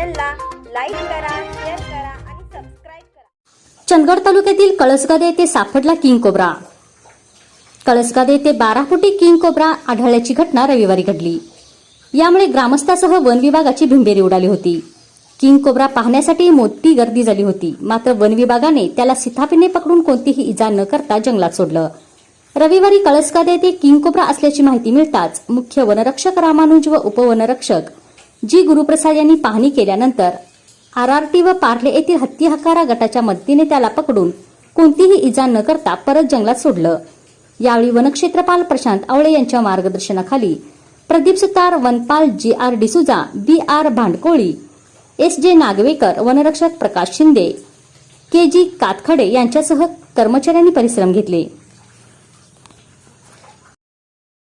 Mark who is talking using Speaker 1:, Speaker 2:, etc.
Speaker 1: चॅनलला लाईक करा शेअर करा आणि सबस्क्राईब करा.
Speaker 2: चंदगड तालुक्यातील कळसगादे येथे सापडला किंग कोब्रा. कळसगादे येथे बारा फुटी किंग कोब्रा आढळल्याची घटना रविवारी घडली. यामुळे ग्रामस्थासह वन विभागाची भिंबेरी उडाली होती. किंग कोब्रा पाहण्यासाठी मोठी गर्दी झाली होती. मात्र वन विभागाने त्याला सिथापीने पकडून कोणतीही इजा न करता जंगलात सोडलं. रविवारी कळसगादे येथे किंग कोब्रा असल्याची माहिती मिळताच मुख्य वनरक्षक रामानुज व उपवनरक्षक जी गुरुप्रसाद यांनी पाहणी केल्यानंतर आर आर टी व पार्ले येथील हत्ती हकारा गटाच्या मदतीने त्याला पकडून कोणतीही इजा न करता परत जंगलात सोडलं. यावेळी वनक्षेत्रपाल प्रशांत आवळे यांच्या मार्गदर्शनाखाली प्रदीप सुतार वनपाल G R D'Souza B R Bhandkoli S J Nagvekar वनरक्षक प्रकाश शिंदे के जी कातखडे यांच्यासह कर्मचाऱ्यांनी परिश्रम घेतले.